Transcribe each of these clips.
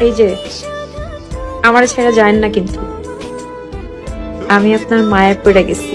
এই যে, আমার ছেড়ে যায় না কিন্তু। আমি আপনার মায়ের পড়ে গেছি।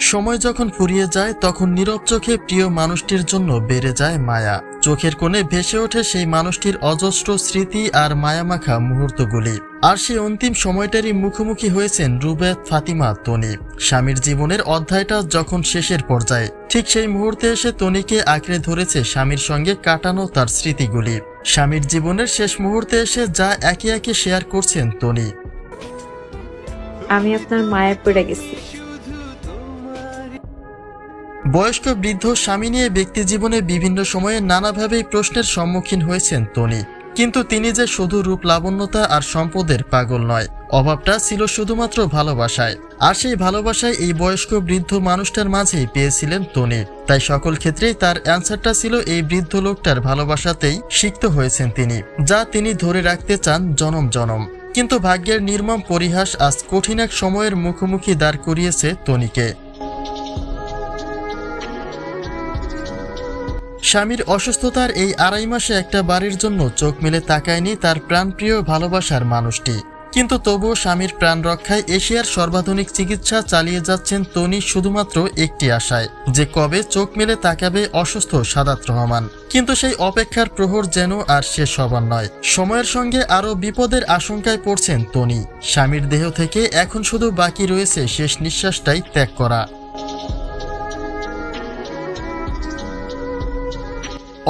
সময় যখন ফুরিয়ে যায়, তখন নীরব চোখে প্রিয় মানুষটির জন্য বেড়ে যায় মায়া। চোখের কোণে ভেসে ওঠে সেই মানুষটির অজস্র স্মৃতি আর মায়ামাখা মুহূর্তগুলি। আর সেই অন্তিম সময়টারই মুখোমুখি হয়েছেন রুবেত, ফাতিমা, তনি। স্বামীর জীবনের অধ্যায়টা যখন শেষের পর্যায়ে, ঠিক সেই মুহূর্তে এসে তনিকে আঁকড়ে ধরেছে স্বামীর সঙ্গে কাটানো তার স্মৃতিগুলি। স্বামীর জীবনের শেষ মুহূর্তে এসে যা একে একে শেয়ার করছেন তনি। আমি আপনার মায়ের পড়ে গেছি। বয়স্ক বৃদ্ধ স্বামী নিয়ে ব্যক্তি জীবনে বিভিন্ন সময়ে নানাভাবেই প্রশ্নের সম্মুখীন হয়েছেন তনি কিন্তু তিনি যে শুধু রূপ লাবণ্যতা আর সম্পদের পাগল নয়, অভাবটা ছিল শুধুমাত্র ভালোবাসায়। আর সেই ভালোবাসায় এই বয়স্ক বৃদ্ধ মানুষটার মাঝেই পেয়েছিলেন তনি তাই সকল ক্ষেত্রেই তার অ্যান্সারটা ছিল এই বৃদ্ধ লোকটার ভালোবাসাতেই সিক্ত হয়েছেন তিনি, যা তিনি ধরে রাখতে চান জনম জনম। কিন্তু ভাগ্যের নির্মম পরিহাস আজ কঠিন এক সময়ের মুখোমুখি দাঁড় করিয়েছে তনিকে স্বামীর অসুস্থতার এই আড়াই মাসে একটা বাড়ির জন্য চোখ মেলে তাকায়নি তার প্রাণপ্রিয় ভালোবাসার মানুষটি। কিন্তু তবুও স্বামীর প্রাণ রক্ষায় এশিয়ার সর্বাধুনিক চিকিৎসা চালিয়ে যাচ্ছেন তনি শুধুমাত্র একটি আশায়, যে কবে চোখ মেলে তাকাবে অসুস্থ সাদাত রহমান। কিন্তু সেই অপেক্ষার প্রহর যেন আর শেষ হবার নয়। সময়ের সঙ্গে আরও বিপদের আশঙ্কায় পড়ছেন তনি। স্বামীর দেহ থেকে এখন শুধু বাকি রয়েছে শেষ নিঃশ্বাসটাই ত্যাগ করা।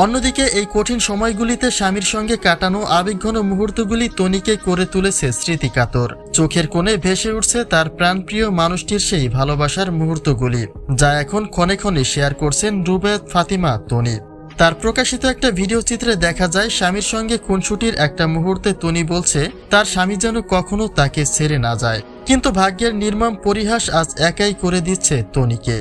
অন্যদিকে, এই কঠিন সময়গুলিতে স্বামীর সঙ্গে কাটানো আবেগঘন মুহূর্তগুলি তনিকে করে তুলেছে স্মৃতিকাতর চোখের কোণে ভেসে উঠছে তার প্রাণপ্রিয় মানুষটির সেই ভালোবাসার মুহূর্তগুলি, যা এখন ক্ষণে ক্ষণে শেয়ার করছেন রুবেদ ফাতিমা, তনি। তার প্রকাশিত একটা ভিডিও চিত্রে দেখা যায়, স্বামীর সঙ্গে খুনসুটির একটা মুহূর্তে তনি বলছে, তার স্বামী যেন কখনো তাকে ছেড়ে না যায়। কিন্তু ভাগ্যের নির্মম পরিহাস আজ একাই করে দিচ্ছে তনিকে।